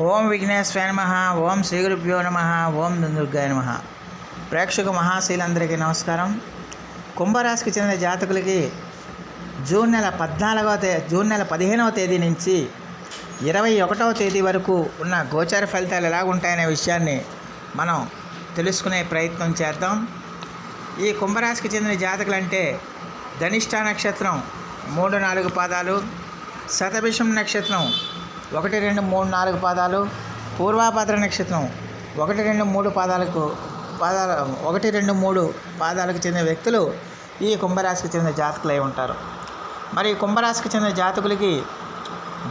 ఓం విఘ్నేశ్వర నమ ఓం శ్రీ గురుభ్యో నమ ఓం దుర్గాయ నమ. ప్రేక్షక మహాశీలందరికీ నమస్కారం. కుంభరాశికి చెందిన జాతకులకి జూన్ నెల పద్నాలుగవ తే జూన్ నెల పదిహేనవ తేదీ నుంచి ఇరవై ఒకటవ తేదీ వరకు ఉన్న గోచార ఫలితాలు ఎలా ఉంటాయనే విషయాన్ని మనం తెలుసుకునే ప్రయత్నం చేద్దాం. ఈ కుంభరాశికి చెందిన జాతకులు అంటే ధనిష్ట నక్షత్రం మూడు నాలుగు పాదాలు శతభిషం నక్షత్రం ఒకటి రెండు మూడు నాలుగు పాదాలు పూర్వాభద్ర నక్షత్రం. ఒకటి రెండు మూడు పాదాలకు పాదాల ఒకటి రెండు మూడు పాదాలకు చెందిన వ్యక్తులు ఈ కుంభరాశికి చెందిన జాతకులై ఉంటారు. మరి కుంభరాశికి చెందిన జాతకులకి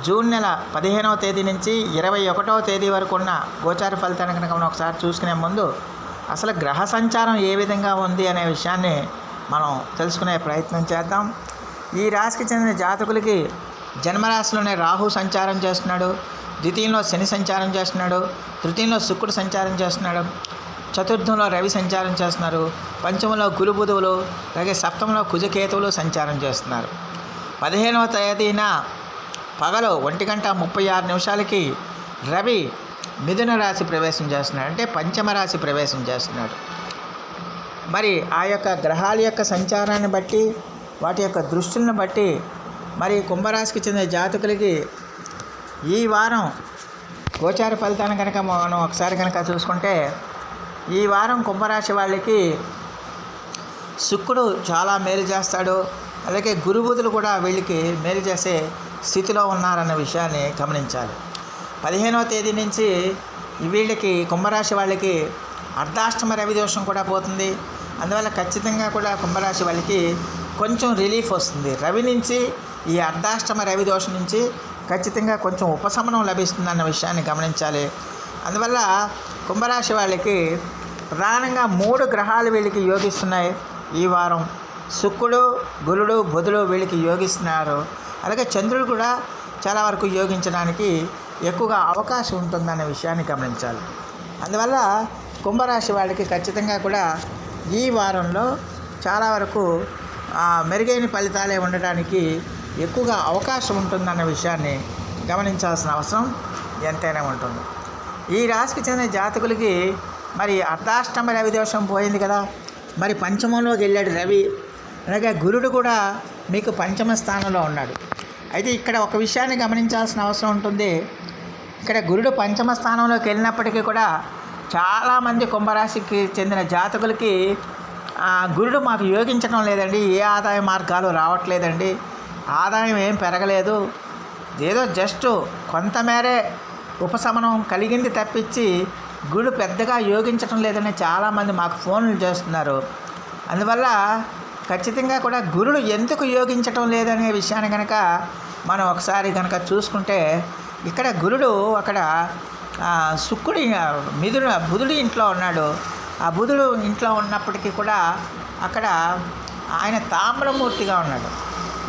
జూన్ నెల పదిహేనవ తేదీ నుంచి ఇరవై ఒకటవ తేదీ వరకు ఉన్న గోచార ఫలితాన్ని కనుక మనం ఒకసారి చూసుకునే ముందు అసలు గ్రహ సంచారం ఏ విధంగా ఉంది అనే విషయాన్ని మనం తెలుసుకునే ప్రయత్నం చేద్దాం. ఈ రాశికి చెందిన జాతకులకి జన్మరాశిలోనే రాహు సంచారం చేస్తున్నాడు ద్వితీయంలో శని సంచారం చేస్తున్నాడు తృతీయంలో శుక్రుడు సంచారం చేస్తున్నాడు చతుర్థంలో రవి సంచారం చేస్తున్నారు పంచమంలో గురు బుధువులు అలాగే సప్తమంలో కుజకేతువులు సంచారం చేస్తున్నారు. పదిహేనవ తేదీన పగలు ఒంటి గంట ముప్పై ఆరు నిమిషాలకి రవి మిథున రాశి ప్రవేశం చేస్తున్నాడు అంటే పంచమ రాశి ప్రవేశం చేస్తున్నాడు. మరి ఆ యొక్క గ్రహాల యొక్క సంచారాన్ని బట్టి వాటి యొక్క దృష్టిని బట్టి మరి కుంభరాశికి చెందిన జాతకులకి ఈ వారం గోచార ఫలితాన్ని కనుక మనం ఒకసారి కనుక చూసుకుంటే ఈ వారం కుంభరాశి వాళ్ళకి శుక్రుడు చాలా మేలు చేస్తాడు. అలాగే గురుబుధులు కూడా వీళ్ళకి మేలు చేసే స్థితిలో ఉన్నారన్న విషయాన్ని గమనించాలి. పదిహేనవ తేదీ నుంచి వీళ్ళకి కుంభరాశి వాళ్ళకి అర్ధాష్టమ రవి దోషం కూడా పోతుంది. అందువల్ల ఖచ్చితంగా కూడా కుంభరాశి వాళ్ళకి కొంచెం రిలీఫ్ వస్తుంది. రవి నుంచి ఈ అర్ధాష్టమ రవి దోషం నుంచి ఖచ్చితంగా కొంచెం ఉపశమనం లభిస్తుందన్న విషయాన్ని గమనించాలి. అందువల్ల కుంభరాశి వాళ్ళకి ప్రధానంగా మూడు గ్రహాలు వీళ్ళకి యోగిస్తున్నాయి ఈ వారం. శుక్రుడు గురుడు బుధుడు వీళ్ళకి యోగిస్తున్నారు. అలాగే చంద్రుడు కూడా చాలా వరకు యోగించడానికి ఎక్కువగా అవకాశం ఉంటుందనే విషయాన్ని గమనించాలి. అందువల్ల కుంభరాశి వాళ్ళకి ఖచ్చితంగా కూడా ఈ వారంలో చాలా వరకు మెరుగైన ఫలితాలే ఉండడానికి ఎక్కువగా అవకాశం ఉంటుందన్న విషయాన్ని గమనించాల్సిన అవసరం ఎంతైనా ఉంటుంది. ఈ రాశికి చెందిన జాతకులకి మరి అర్ధాష్టమ రవి దోషం పోయింది కదా. మరి పంచమంలోకి వెళ్ళాడు రవి. అలాగే గురుడు కూడా మీకు పంచమ స్థానంలో ఉన్నాడు. అయితే ఇక్కడ ఒక విషయాన్ని గమనించాల్సిన అవసరం ఉంటుంది. ఇక్కడ గురుడు పంచమ స్థానంలోకి వెళ్ళినప్పటికీ కూడా చాలామంది కుంభరాశికి చెందిన జాతకులకి గురుడు మాకు యోగించడం లేదండి. ఏ ఆదాయ మార్గాలు రావట్లేదండి. ఆదాయం ఏం పెరగలేదు. ఏదో జస్ట్ కొంతమేరే ఉపశమనం కలిగింది తప్పించి గుడి పెద్దగా యోగించడం లేదని చాలామంది మాకు ఫోన్లు చేస్తున్నారు. అందువల్ల ఖచ్చితంగా కూడా గురుడు ఎందుకు యోగించటం లేదనే విషయాన్ని కనుక మనం ఒకసారి కనుక చూసుకుంటే ఇక్కడ గురుడు అక్కడ శుక్రుడి మిథున బుధుడి ఇంట్లో ఉన్నాడు. ఆ బుధుడు ఇంట్లో ఉన్నప్పటికీ కూడా అక్కడ ఆయన తామ్రమూర్తిగా ఉన్నాడు.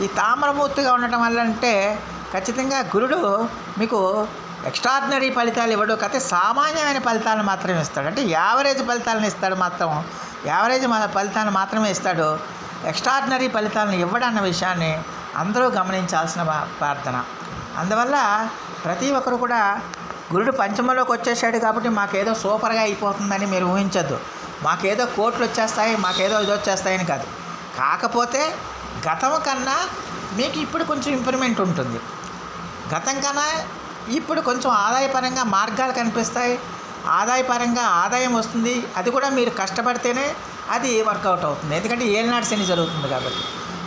ఈ తామ్రమూర్తిగా ఉండటం వల్ల అంటే ఖచ్చితంగా గురుడు మీకు ఎక్స్ట్రాడినరీ ఫలితాలు ఇవ్వడు. కాకపోతే సామాన్యమైన ఫలితాలను మాత్రమే ఇస్తాడు. అంటే యావరేజ్ ఫలితాలను ఇస్తాడు మాత్రం. యావరేజ్ ఫలితాలను మాత్రమే ఇస్తాడు. ఎక్స్ట్రాడినరీ ఫలితాలను ఇవ్వడన్న విషయాన్ని అందరూ గమనించాల్సిన ప్రార్థన. అందువల్ల ప్రతి ఒక్కరు కూడా గురుడు పంచమంలోకి వచ్చేసాడు కాబట్టి మాకేదో సూపర్గా అయిపోతుందని మీరు ఊహించద్దు. మాకేదో కోట్లు వచ్చేస్తాయి మాకేదో ఇది వచ్చేస్తాయని కాదు. కాకపోతే గతం కన్నా మీకు ఇప్పుడు కొంచెం ఇంప్రూవ్మెంట్ ఉంటుంది. గతం కన్నా ఇప్పుడు కొంచెం ఆదాయపరంగా మార్గాలు కనిపిస్తాయి. ఆదాయపరంగా ఆదాయం వస్తుంది. అది కూడా మీరు కష్టపడితేనే అది వర్కౌట్ అవుతుంది. ఎందుకంటే ఏలినాడు శని జరుగుతుంది కాబట్టి.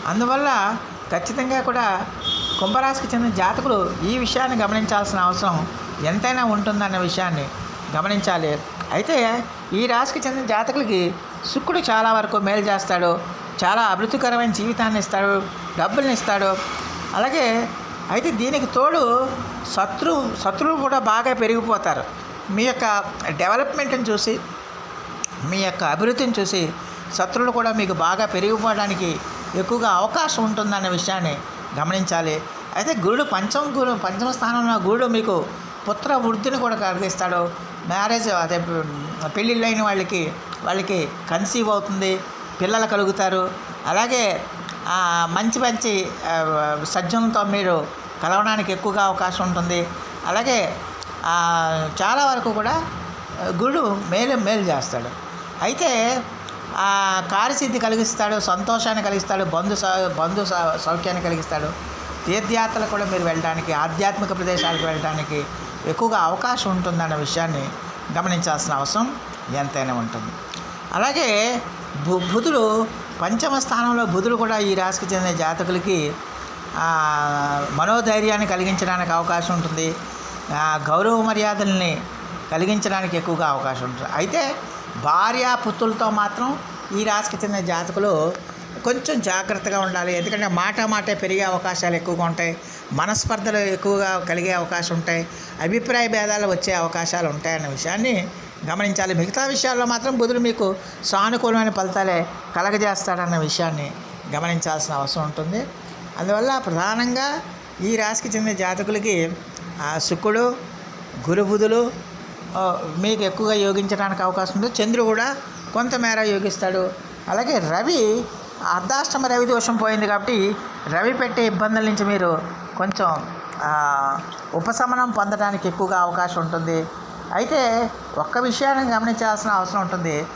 అందువల్ల ఖచ్చితంగా కూడా కుంభరాశికి చెందిన జాతకులు ఈ విషయాన్ని గమనించాల్సిన అవసరం ఎంతైనా ఉంటుందన్న విషయాన్ని గమనించాలి. అయితే ఈ రాశికి చెందిన జాతకులకి శుక్రుడు చాలా వరకు మేలు చేస్తాడు. చాలా అభివృద్ధికరమైన జీవితాన్ని ఇస్తాడు డబ్బుల్ని ఇస్తాడు. అలాగే అయితే దీనికి తోడు శత్రు శత్రువులు కూడా బాగా పెరిగిపోతారు. మీ యొక్క డెవలప్మెంట్ని చూసి మీ యొక్క అభివృద్ధిని చూసి శత్రువులు కూడా మీకు బాగా పెరిగిపోవడానికి ఎక్కువగా అవకాశం ఉంటుందన్న విషయాన్ని గమనించాలి. అయితే గురుడు పంచమ గురు పంచమ స్థానంలో గురుడు మీకు పుత్ర వృద్ధిని కూడా కలిగిస్తాడు. మ్యారేజ్ అదే పెళ్ళిళ్ళైన వాళ్ళకి వాళ్ళకి కన్సీవ్ అవుతుంది. పిల్లలు కలుగుతారు. అలాగే మంచి మంచి సజ్జంతో సజ్జనంతో మీరు కలవడానికి ఎక్కువగా అవకాశం ఉంటుంది. అలాగే చాలా వరకు కూడా గురుడు మేలు మేలు చేస్తాడు. అయితే ఆ కార్యసిద్ధి కలిగిస్తాడు సంతోషాన్ని కలిగిస్తాడు బంధు సౌ- బంధు సౌ- సౌఖ్యాన్ని కలిగిస్తాడు. తీర్థయాత్రలు కూడా మీరు వెళ్ళడానికి ఆధ్యాత్మిక ప్రదేశాలకు వెళ్ళడానికి ఎక్కువగా అవకాశం ఉంటుందన్న విషయాన్ని గమనించాల్సిన అవసరం ఎంతైనా ఉంటుంది. అలాగే బుధుడు పంచమ స్థానంలో బుధుడు కూడా ఈ రాశికి చెందిన జాతకులకి మనోధైర్యాన్ని కలిగించడానికి అవకాశం ఉంటుంది. గౌరవ మర్యాదల్ని కలిగించడానికి ఎక్కువగా అవకాశం ఉంటుంది. అయితే భార్య పుత్రులతో మాత్రం ఈ రాశికి చెందిన జాతకులు కొంచెం జాగ్రత్తగా ఉండాలి. ఎందుకంటే మాట మాటే పెరిగే అవకాశాలు ఎక్కువగా ఉంటాయి. మనస్పర్ధలు ఎక్కువగా కలిగే అవకాశం ఉంటాయి. అభిప్రాయ భేదాలు వచ్చే అవకాశాలు ఉంటాయన్న విషయాన్ని గమనించాలి. మిగతా విషయాల్లో మాత్రం బుధుడు మీకు సానుకూలమైన ఫలితాలే కలగజేస్తాడన్న విషయాన్ని గమనించాల్సిన అవసరం ఉంటుంది. అందువల్ల ప్రధానంగా ఈ రాశికి చెందిన జాతకులకి శుక్రుడు గురుబుధులు మీకు ఎక్కువగా యోగించడానికి అవకాశం ఉంది. చంద్రుడు కూడా కొంతమేర యోగిస్తాడు. అలాగే రవి అర్ధాష్టమ రవి దోషం పోయింది కాబట్టి రవి పెట్టే ఇబ్బందుల నుంచి మీరు కొంచెం ఉపశమనం పొందడానికి ఎక్కువగా అవకాశం ఉంటుంది. అయితే ఒక్క విషయాన్ని గమనించాల్సిన అవసరం ఉంటుంది.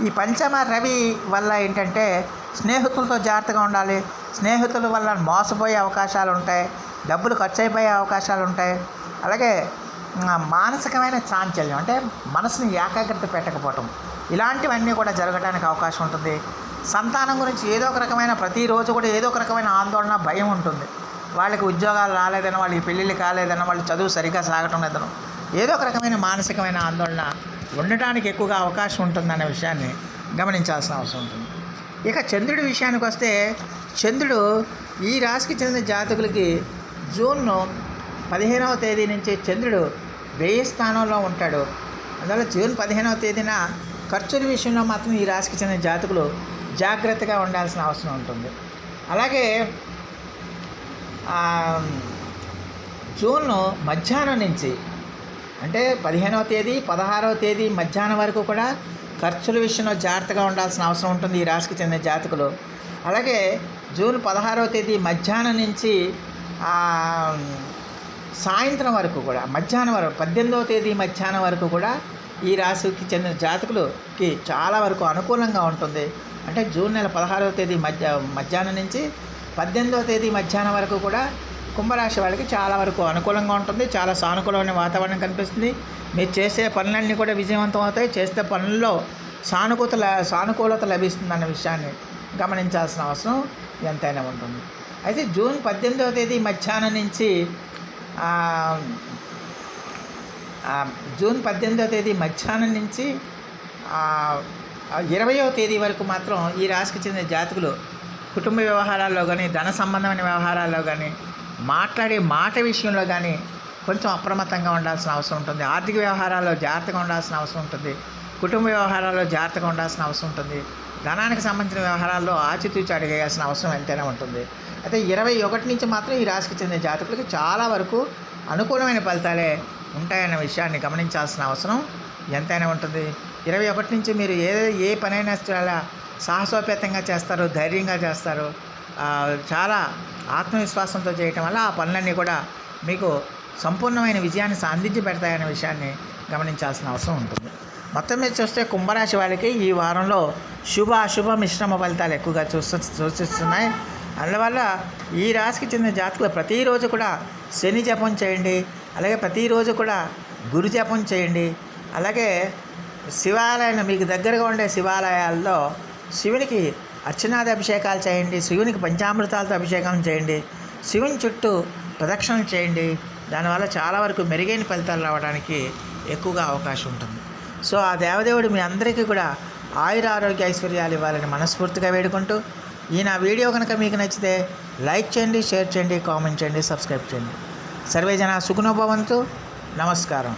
ఈ పంచమ రవి వల్ల ఏంటంటే స్నేహితులతో జాగ్రత్తగా ఉండాలి. స్నేహితుల వల్ల మోసపోయే అవకాశాలు ఉంటాయి. డబ్బులు ఖర్చు అయిపోయే అవకాశాలు ఉంటాయి. అలాగే మానసికమైన చాంచల్యం అంటే మనసుని ఏకాగ్రత పెట్టకపోవటం. ఇలాంటివన్నీ కూడా జరగడానికి అవకాశం ఉంటుంది. సంతానం గురించి ఏదో ఒక రకమైన ప్రతిరోజు కూడా ఏదో ఒక రకమైన ఆందోళన భయం ఉంటుంది. వాళ్ళకి ఉద్యోగాలు రాలేదని వాళ్ళకి పెళ్ళిళ్ళు కాలేదని వాళ్ళు చదువు సరిగ్గా సాగటం లేదనో ఏదో ఒక రకమైన మానసికమైన ఆందోళన ఉండటానికి ఎక్కువగా అవకాశం ఉంటుందనే విషయాన్ని గమనించాల్సిన అవసరం ఉంటుంది. ఇక చంద్రుడి విషయానికి వస్తే చంద్రుడు ఈ రాశికి చెందిన జాతకులకి జూన్ పదిహేనవ తేదీ నుంచి చంద్రుడు వెయ్యి స్థానంలో ఉంటాడు. అందువల్ల జూన్ పదిహేనవ తేదీన ఖర్చుల విషయంలో మాత్రం ఈ రాశికి చెందిన జాతకులు జాగ్రత్తగా ఉండాల్సిన అవసరం ఉంటుంది. అలాగే జూన్ మధ్యాహ్నం నుంచి అంటే పదిహేనవ తేదీ పదహారవ తేదీ మధ్యాహ్నం వరకు కూడా ఖర్చుల విషయంలో జాగ్రత్తగా ఉండాల్సిన అవసరం ఉంటుంది ఈ రాశికి చెందిన జాతకులు. అలాగే జూన్ పదహారవ తేదీ మధ్యాహ్నం నుంచి సాయంత్రం వరకు కూడా మధ్యాహ్నం వరకు పద్దెనిమిదవ తేదీ మధ్యాహ్నం వరకు కూడా ఈ రాశికి చెందిన జాతకులకి చాలా వరకు అనుకూలంగా ఉంటుంది. అంటే జూన్ నెల పదహారవ తేదీ మధ్య మధ్యాహ్నం నుంచి పద్దెనిమిదవ తేదీ మధ్యాహ్నం వరకు కూడా కుంభరాశి వాళ్ళకి చాలా వరకు అనుకూలంగా ఉంటుంది చాలా సానుకూలమైన వాతావరణం కనిపిస్తుంది. మీరు చేసే పనులన్నీ కూడా విజయవంతం అవుతాయి. చేసే పనుల్లో సానుకూత సానుకూలత లభిస్తుంది అన్న విషయాన్ని గమనించాల్సిన అవసరం ఎంతైనా ఉంటుంది. అయితే జూన్ పద్దెనిమిదవ తేదీ మధ్యాహ్నం నుంచి జూన్ పద్దెనిమిదవ తేదీ మధ్యాహ్నం నుంచి ఇరవయో ఇరవయవ తేదీ వరకు మాత్రం ఈ రాశికి చెందిన జాతకులు కుటుంబ వ్యవహారాల్లో కానీ ధన సంబంధమైన వ్యవహారాల్లో కానీ మాట్లాడే మాట విషయంలో కానీ కొంచెం అప్రమత్తంగా ఉండాల్సిన అవసరం ఉంటుంది. ఆర్థిక వ్యవహారాల్లో జాగ్రత్తగా ఉండాల్సిన అవసరం ఉంటుంది. కుటుంబ వ్యవహారాల్లో జాగ్రత్తగా ఉండాల్సిన అవసరం ఉంటుంది. ధనానికి సంబంధించిన వ్యవహారాల్లో ఆచితూచి అడిగేయాల్సిన అవసరం ఎంతైనా ఉంటుంది. అయితే ఇరవై ఒకటి నుంచి మాత్రం ఈ రాశికి చెందిన జాతకులకి చాలా వరకు అనుకూలమైన ఫలితాలే ఉంటాయన్న విషయాన్ని గమనించాల్సిన అవసరం ఎంతైనా ఉంటుంది. ఇరవై ఒకటి నుంచి మీరు ఏ ఏ పనైనా చాలా సాహసోపేతంగా చేస్తారు ధైర్యంగా చేస్తారు. చాలా ఆత్మవిశ్వాసంతో చేయటం వల్ల ఆ పనులన్నీ కూడా మీకు సంపూర్ణమైన విజయాన్ని సాధించి పెడతాయనే విషయాన్ని గమనించాల్సిన అవసరం ఉంటుంది. మొత్తం మీద చూస్తే కుంభరాశి వాళ్ళకి ఈ వారంలో శుభ అశుభ మిశ్రమ ఫలితాలు ఎక్కువగా చూస్తూ సూచిస్తున్నాయి. అందువల్ల ఈ రాశికి చెందిన జాతకులు ప్రతిరోజు కూడా శని జపం చేయండి అలాగే ప్రతిరోజు కూడా గురు జపం చేయండి అలాగే శివాలయం మీకు దగ్గరగా ఉండే శివాలయాల్లో శివునికి అర్చనాది అభిషేకాలు చేయండి శివునికి పంచామృతాలతో అభిషేకం చేయండి శివుని చుట్టూ ప్రదక్షిణలు చేయండి. దానివల్ల చాలా వరకు మెరుగైన ఫలితాలు రావడానికి ఎక్కువగా అవకాశం ఉంటుంది. సో ఆ దేవదేవుడు మీ అందరికీ కూడా ఆయుర ఆరోగ్య ఐశ్వర్యాలు ఇవ్వాలని మనస్ఫూర్తిగా వేడుకుంటూ ఈ నా వీడియో కనుక మీకు నచ్చితే లైక్ చేయండి షేర్ చేయండి కామెంట్ చేయండి సబ్స్క్రైబ్ చేయండి. సర్వే జన సుఖనోభవంతు నమస్కారం.